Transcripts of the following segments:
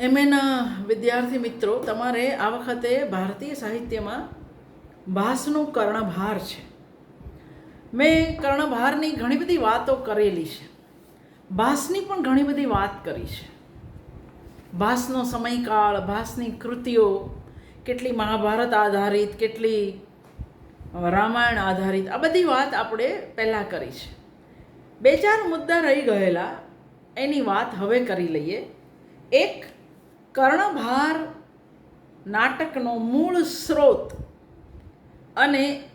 એમએના વિદ્યાર્થી મિત્રો, તમારે આ વખતે ભારતીય સાહિત્યમાં ભાસનું કર્ણભાર છે. મેં કર્ણભારની ઘણી બધી વાતો કરેલી છે. ભાસની પણ ઘણી બધી વાત કરી છે. ભાસનો સમયકાળ, ભાસની કૃતિઓ, કેટલી મહાભારત આધારિત, કેટલી રામાયણ આધારિત, આ બધી વાત આપણે પહેલાં કરી છે. બે ચાર મુદ્દા રહી ગયેલા, એની વાત હવે કરી લઈએ. એક કર્ણભાર નાટકનો મૂળ સ્ત્રોત અને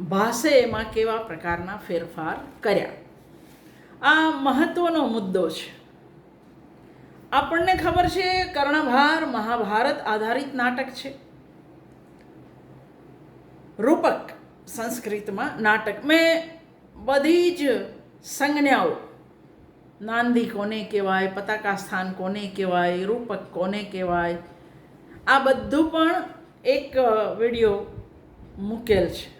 ભાષે એમાં કેવા પ્રકારના ફેરફાર કર્યા? આ મહત્વનો મુદ્દો છે. આપણને ખબર છે, કર્ણભાર મહાભારત આધારિત નાટક છે. રૂપક સંસ્કૃતમાં નાટક. મેં બધી જ સંજ્ઞાઓ નાંદી કોને કહેવાય, પતાકા સ્થાન કોને કહેવાય, રૂપક કોને કહેવાય, આ બધું પણ એક વીડિયો મૂકેલ છે,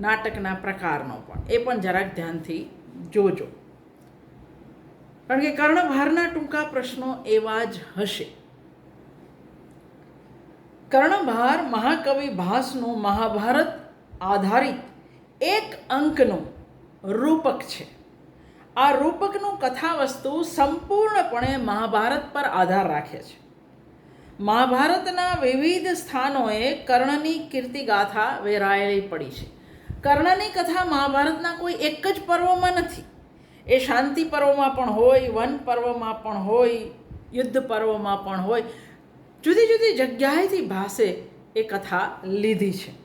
નાટકના પ્રકારનો પણ. એ પણ જરાક ધ્યાનથી જોજો. કારણ કે કર્ણભારના ટૂંકા પ્રશ્નો એવા જ હશે. કર્ણભાર મહાકવિ ભાસનું મહાભારત આધારિત એક અંકનું રૂપક છે. આ રૂપકનું કથાવસ્તુ સંપૂર્ણપણે મહાભારત પર આધાર રાખે છે. મહાભારતના વિવિધ સ્થાનોએ કર્ણની કીર્તિગાથા વેરાયેલી પડી છે. કર્ણની કથા મહાભારતના કોઈ એક જ પર્વમાં નથી. એ શાંતિ પર્વમાં પણ હોય, વન પર્વમાં પણ હોય, યુદ્ધ પર્વમાં પણ હોય. જુદી જુદી જગ્યાએથી ભાસે એ કથા લીધી છે.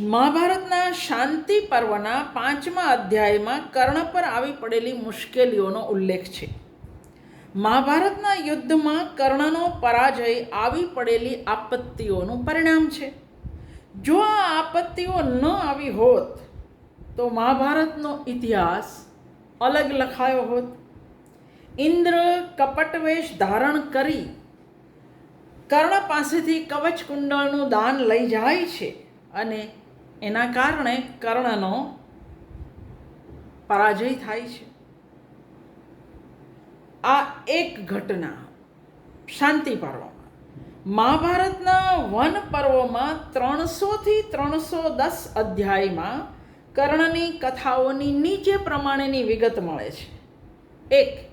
મહાભારતના શાંતિ પર્વના પાંચમા અધ્યાયમાં કર્ણ પર આવી પડેલી મુશ્કેલીઓનો ઉલ્લેખ છે. મહાભારતના યુદ્ધમાં કર્ણનો પરાજય આવી પડેલી આપત્તિઓનું પરિણામ છે. જો આ આપત્તિઓ ન આવી હોત, તો મહાભારતનો ઇતિહાસ અલગ લખાયો હોત. ઇન્દ્ર કપટવેશ ધારણ કરી કર્ણ પાસેથી કવચ કુંડળનું દાન લઈ જાય છે. અને એના કારણે કર્ણનો પરાજય થાય છે. આ એક ઘટના શાંતિ પર્વમાં મહાભારતના વન પર્વમાં ત્રણસોથી ત્રણસો દસ અધ્યાયમાં કર્ણની કથાઓની નીચે પ્રમાણેની વિગત મળે છે. એક,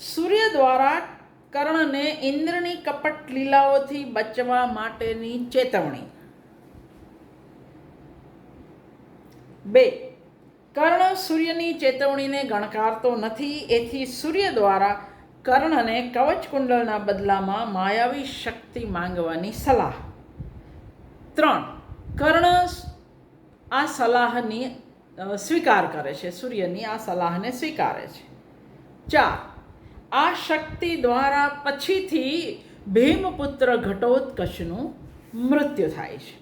સૂર્ય દ્વારા કર્ણને ઇન્દ્રની કપટ લીલાઓથી બચવા માટેની ચેતવણી. બે. કર્ણ સૂર્યની ચેતવણીને ગણકારતો નથી, એથી સૂર્ય દ્વારા કર્ણને કવચ કુંડળના બદલામાં માયાવી શક્તિ માંગવાની સલાહ. ત્રણ. કર્ણ આ સલાહની સ્વીકાર કરે છે, સૂર્યની આ સલાહને સ્વીકારે છે. ચાર. આ શક્તિ દ્વારા પછીથી ભીમપુત્ર ઘટોત્કચનું મૃત્યુ થાય છે.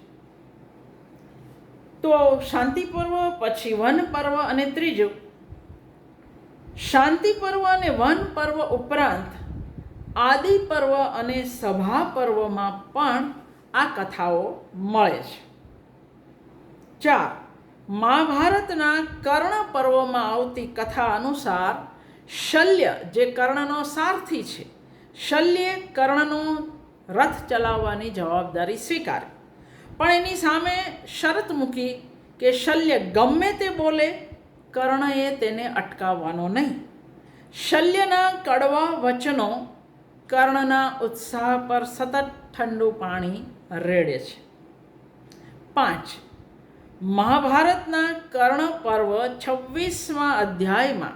તો શાંતિ પર્વ, પછી વન પર્વ અને ત્રીજું. શાંતિ પર્વ અને વન પર્વ ઉપરાંત આદિ પર્વ અને સભા પર્વમાં પણ આ કથાઓ મળે છે. ચાર. મહાભારતના કર્ણ પર્વમાં આવતી કથા અનુસાર શલ્ય જે કર્ણનો સારથી છે, શલ્યે કર્ણનો રથ ચલાવવાની જવાબદારી સ્વીકારી. પણ એની સામે શરત મૂકી કે શલ્ય ગમે તે બોલે, કર્ણએ તેને અટકાવવાનો નહીં. શલ્યના કડવા વચનો કર્ણના ઉત્સાહ પર સતત ઠંડુ પાણી રેડે છે. પાંચ, મહાભારતના કર્ણ પર્વ છવ્વીસમાં અધ્યાયમાં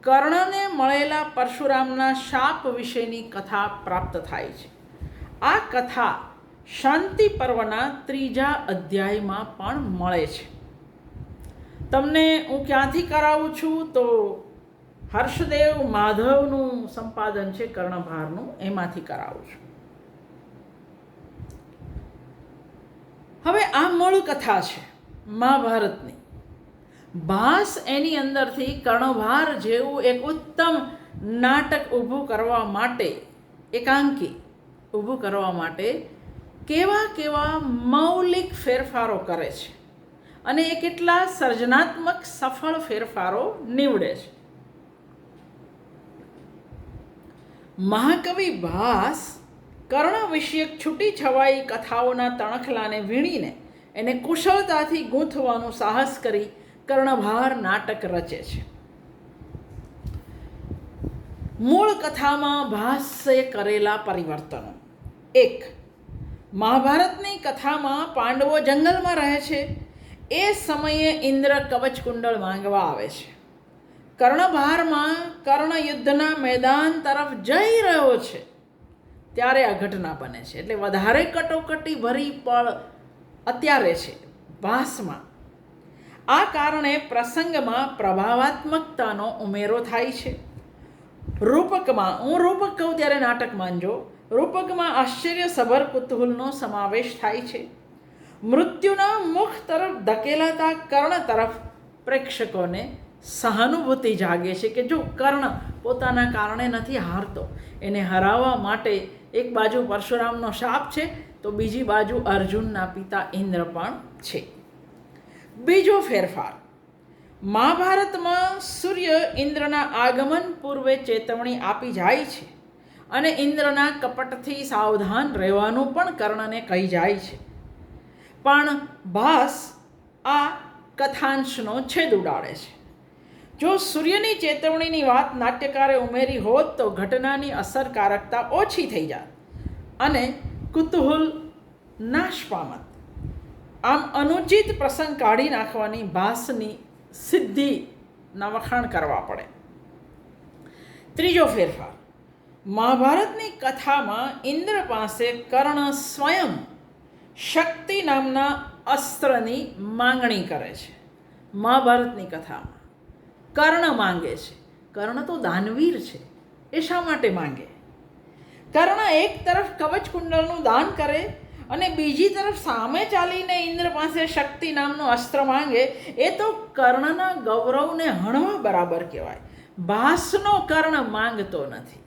કર્ણને મળેલા પરશુરામના શાપ વિશેની કથા પ્રાપ્ત થાય છે. આ કથા શાંતિ પર્વના ત્રીજા અધ્યાયમાં પણ મળે છે. તમને હું ક્યાંથી કરાવું છું તો હર્ષદેવ માધવનું સંપાદન છે કર્ણભારનું, એમાંથી કરાવું છું. હવે આ મૂળ કથા છે મહાભારતની ભાસ એની અંદરથી કર્ણભાર જેવું એક ઉત્તમ નાટક ઊભું કરવા માટે, એકાંકી ઊભું કરવા માટે કેવા કેવા મૌલિક ફેરફારો કરે છે અને એ કેટલા સર્જનાત્મક સફળ ફેરફારો નીવડે છે. મહાકવિ ભાસ કર્ણ વિષયક છૂટી છવાઈ કથાઓના તણખલાને વીણીને એને કુશળતાથી ગૂંથવાનું સાહસ કરી કર્ણભાર નાટક રચે છે. મૂળ કથામાં ભાસે કરેલા પરિવર્તનો. એક મહાભારતની કથામાં પાંડવો જંગલમાં રહે છે. એ સમયે ઇન્દ્ર કવચ કુંડળ માંગવા આવે છે. કર્ણભારમાં કર્ણ યુદ્ધના મેદાન તરફ જઈ રહ્યો છે. ત્યારે આ ઘટના બને છે. એટલે વધારે કટોકટી ભરી પળ અત્યારે છે ભાસમાં આ કારણે પ્રસંગમાં પ્રભાવાત્મકતાનો ઉમેરો થાય છે. રૂપકમાં, હું રૂપક કહું ત્યારે નાટક માનજો રૂપકમાં આશ્ચર્યસભર કુતૂહલનો સમાવેશ થાય છે. મૃત્યુના મુખ તરફ ધકેલાતા કર્ણ તરફ પ્રેક્ષકોને સહાનુભૂતિ જાગે છે કે જો કર્ણ પોતાના કારણે નથી હારતો, એને હરાવવા માટે એક બાજુ પરશુરામનો શાપ છે, તો બીજી બાજુ અર્જુનના પિતા ઇન્દ્ર પણ છે. બીજો ફેરફાર. મહાભારતમાં સૂર્ય ઇન્દ્રના આગમન પૂર્વે ચેતવણી આપી જાય છે. અને ઇન્દ્રના કપટથી સાવધાન રહેવાનું પણ કર્ણને કહી જાય છે. પણ ભાસ આ કથાંશનો છેદ ઉડાડે છે. જો સૂર્યની ચેતવણીની વાત નાટ્યકારે ઉમેરી હોત તો ઘટનાની અસરકારકતા ઓછી થઈ જાત અને કુતૂહલ નાશ પામત. આમ અનુચિત પ્રસંગ કાઢી નાખવાની ભાસની સિદ્ધિના વખાણ કરવા પડે. ત્રીજો ફેરફાર. મહાભારતની કથામાં ઇન્દ્ર પાસે કર્ણ સ્વયં શક્તિ નામના અસ્ત્રની માંગણી કરે છે. મહાભારતની કથામાં કર્ણ માંગે છે. કર્ણ તો દાનવીર છે. એ શા માટે માંગે? કર્ણ એક તરફ કવચ કુંડળનું દાન કરે અને બીજી તરફ સામે ચાલીને ઇન્દ્ર પાસે શક્તિ નામનું અસ્ત્ર માંગે, એ તો કર્ણના ગૌરવને હણવા બરાબર કહેવાય. ભાસનો કર્ણ માંગતો નથી.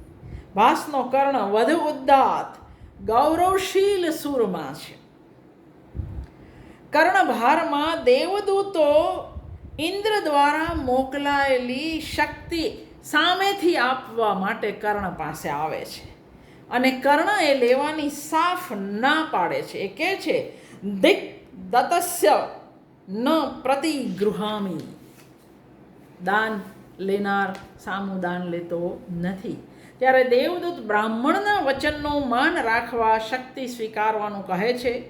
ભાસનો કર્ણ વધુ ઉદ્દાત, ગૌરવશીલ સૂરમાં છે. કર્ણભારમાં દેવદૂતો ઇન્દ્ર દ્વારા મોકલાયેલી શક્તિ સામેથી આપવા માટે કર્ણ પાસે આવે છે. અને કર્ણ એ લેવાની સાફ ના પાડે છે. એ કહે છે, દિક દતસ્ય ન પ્રતિગૃહામી. દાન લેનાર સામું દાન લેતો નથી. ત્યારે દેવદૂત બ્રાહ્મણના વચનનું માન રાખવા શક્તિ સ્વીકારવાનું કહે છે.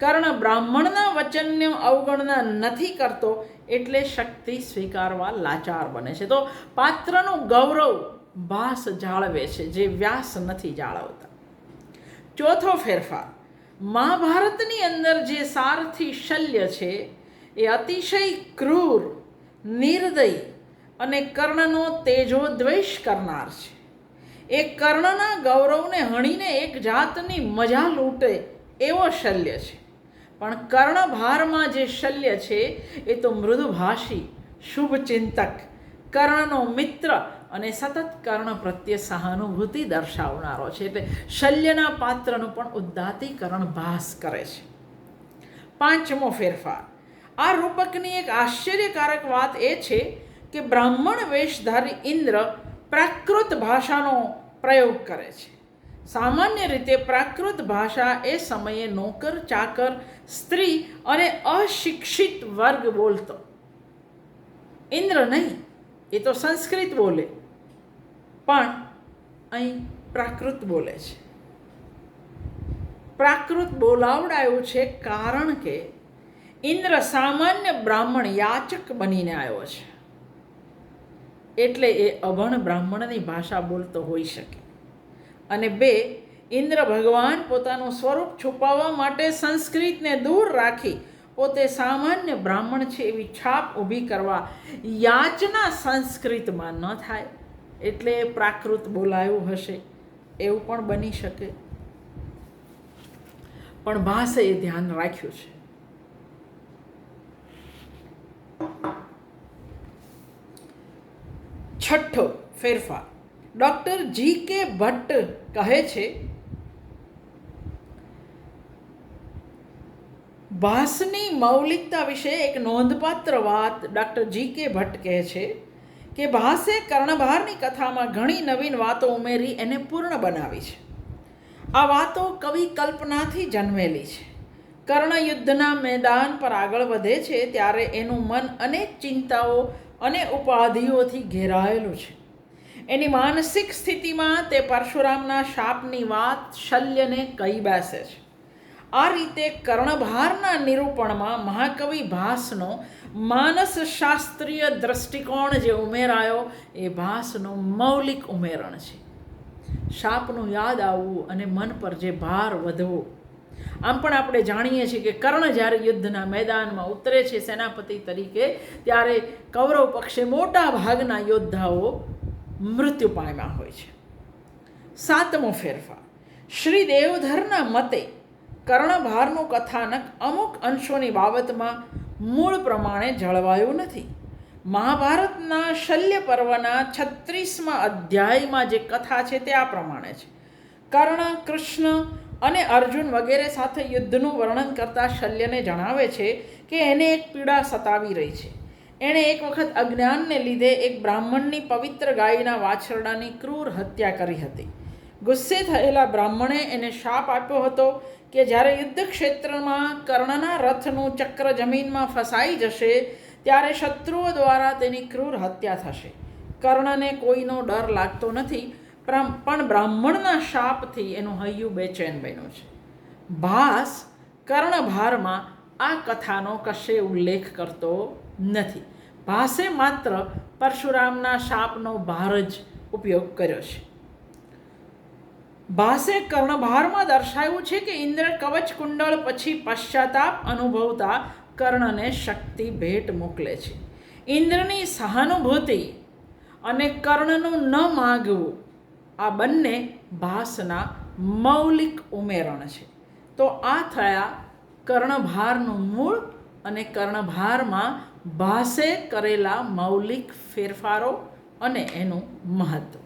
કર્ણ બ્રાહ્મણના વચનને અવગણના નથી કરતો, એટલે શક્તિ સ્વીકારવા લાચાર બને છે. તો પાત્રનું ગૌરવ ભાસ જાળવે છે, જે વ્યાસ નથી જાળવતા. ચોથો ફેરફાર. મહાભારતની અંદર જે સારથી શલ્ય છે, એ અતિશય ક્રૂર, નિર્દય અને કર્ણનો તેજો દ્વેષ કરનાર છે. એ કર્ણના ગૌરવને હણીને એક જાતની મજા લૂંટે એવો શલ્ય છે. પણ કર્ણભારમાં જે શલ્ય છે, એ તો મૃદુભાષી, શુભચિંતક, કર્ણનો મિત્ર અને સતત કર્ણ પ્રત્યે સહાનુભૂતિ દર્શાવનારો છે. એટલે શલ્યના પાત્રનું પણ ઉદ્દાતીકરણ ભાસ કરે છે. પાંચમો ફેરફાર. આ રૂપકની એક આશ્ચર્યકારક વાત એ છે કે બ્રાહ્મણ વેશધારી ઇન્દ્ર પ્રાકૃત ભાષાનો પ્રયોગ કરે છે. સામાન્ય રીતે પ્રાકૃત ભાષા એ સમયે નોકર, ચાકર, સ્ત્રી અને અશિક્ષિત વર્ગ બોલતો. ઇન્દ્ર નહીં, એ તો સંસ્કૃત બોલે. પણ અહીં પ્રાકૃત બોલે છે. પ્રાકૃત બોલાવડાયું છે કારણ કે ઇન્દ્ર સામાન્ય બ્રાહ્મણ યાચક બનીને આવ્યો છે. એટલે એ અભણ બ્રાહ્મણની ભાષા બોલતો હોઈ શકે. અને બે, ઇન્દ્ર ભગવાન પોતાનું સ્વરૂપ છુપાવવા માટે સંસ્કૃતને દૂર રાખી પોતે સામાન્ય બ્રાહ્મણ છે એવી છાપ ઊભી કરવા યાચના સંસ્કૃતમાં ન થાય. એટલે પ્રાકૃત બોલાયું હશે. એવું પણ બની શકે. પણ ભાષે એ ધ્યાન રાખ્યું છે. છઠ્ઠો ફેરફાર. ડૉક્ટર જી કે ભટ્ટ કહે છે ભાસની મૌલિકતા વિશે એક નોંધપાત્ર વાત ડૉક્ટર જી કે ભટ્ટ કહે છે કે ભાસે કર્ણભારની કથામાં ઘણી નવીન વાતો ઉમેરી એને પૂર્ણ બનાવી છે. આ વાતો કવિ કલ્પનાથી જન્મેલી છે. કર્ણ યુદ્ધના મેદાન પર આગળ વધે છે ત્યારે એનું મન અનેક ચિંતાઓ અને ઉપાધિઓથી ઘેરાયેલું છે. એની માનસિક સ્થિતિમાં તે પરશુરામના શાપની વાત શલ્યને કહી બેસે છે. આ રીતે કર્ણભારના નિરૂપણમાં મહાકવિ ભાસનો માનસ શાસ્ત્રીય દ્રષ્ટિકોણ જે ઉમેરાયો એ ભાસનું મૌલિક ઉમેરણ છે. શાપનું યાદ આવવું અને મન પર જે ભાર વધવો આમ પણ આપણે જાણીએ છીએ કે કર્ણ જ્યારે યુદ્ધના મેદાનમાં ઉતરે છે સેનાપતિ તરીકે, ત્યારે કૌરવ પક્ષે મોટા ભાગના યોદ્ધાઓ મૃત્યુ પામ્યા હોય છે. સાતમો ફેરફાર. શ્રી દેવધરના મતે કર્ણભારનું કથાનક અમુક અંશોની બાબતમાં મૂળ પ્રમાણે જળવાયું નથી. મહાભારતના શલ્ય પર્વના છત્રીસમાં અધ્યાયમાં જે કથા છે તે આ પ્રમાણે છે. કર્ણ, કૃષ્ણ અને અર્જુન વગેરે સાથે યુદ્ધનું વર્ણન કરતા શલ્યને જણાવે છે કે એને એક પીડા સતાવી રહી છે. એણે એક વખત અજ્ઞાનને લીધે એક બ્રાહ્મણની પવિત્ર ગાયના વાછરડાની ક્રૂર હત્યા કરી હતી. ગુસ્સે થયેલા બ્રાહ્મણે એને શાપ આપ્યો હતો કે જ્યારે યુદ્ધ ક્ષેત્રમાં કર્ણના રથનું ચક્ર જમીનમાં ફસાઈ જશે, ત્યારે શત્રુઓ દ્વારા તેની ક્રૂર હત્યા થશે. કર્ણને કોઈનો ડર લાગતો નથી પણ બ્રાહ્મણના શાપથી એનું હૈયું બેચેન બન્યું છે. ભાસ કર્ણભારમાં આ કથાનો કશે ઉલ્લેખ કરતો નથી. ભાસે માત્ર પરશુરામના શાપનો ભાર જ ઉપયોગ કર્યો છે. ભાસે કર્ણભારમાં દર્શાવ્યું છે કે ઇન્દ્ર કવચ કુંડળ પછી પશ્ચાતાપ અનુભવતા કર્ણને શક્તિ ભેટ મોકલે છે. ઇન્દ્રની સહાનુભૂતિ અને કર્ણનું ન માગવું આ બંને ભાસના મૌલિક ઉમેરણ છે. તો આ થયા કર્ણભારનું મૂળ અને કર્ણભારમાં ભાસે કરેલા મૌલિક ફેરફારો અને એનું મહત્વ.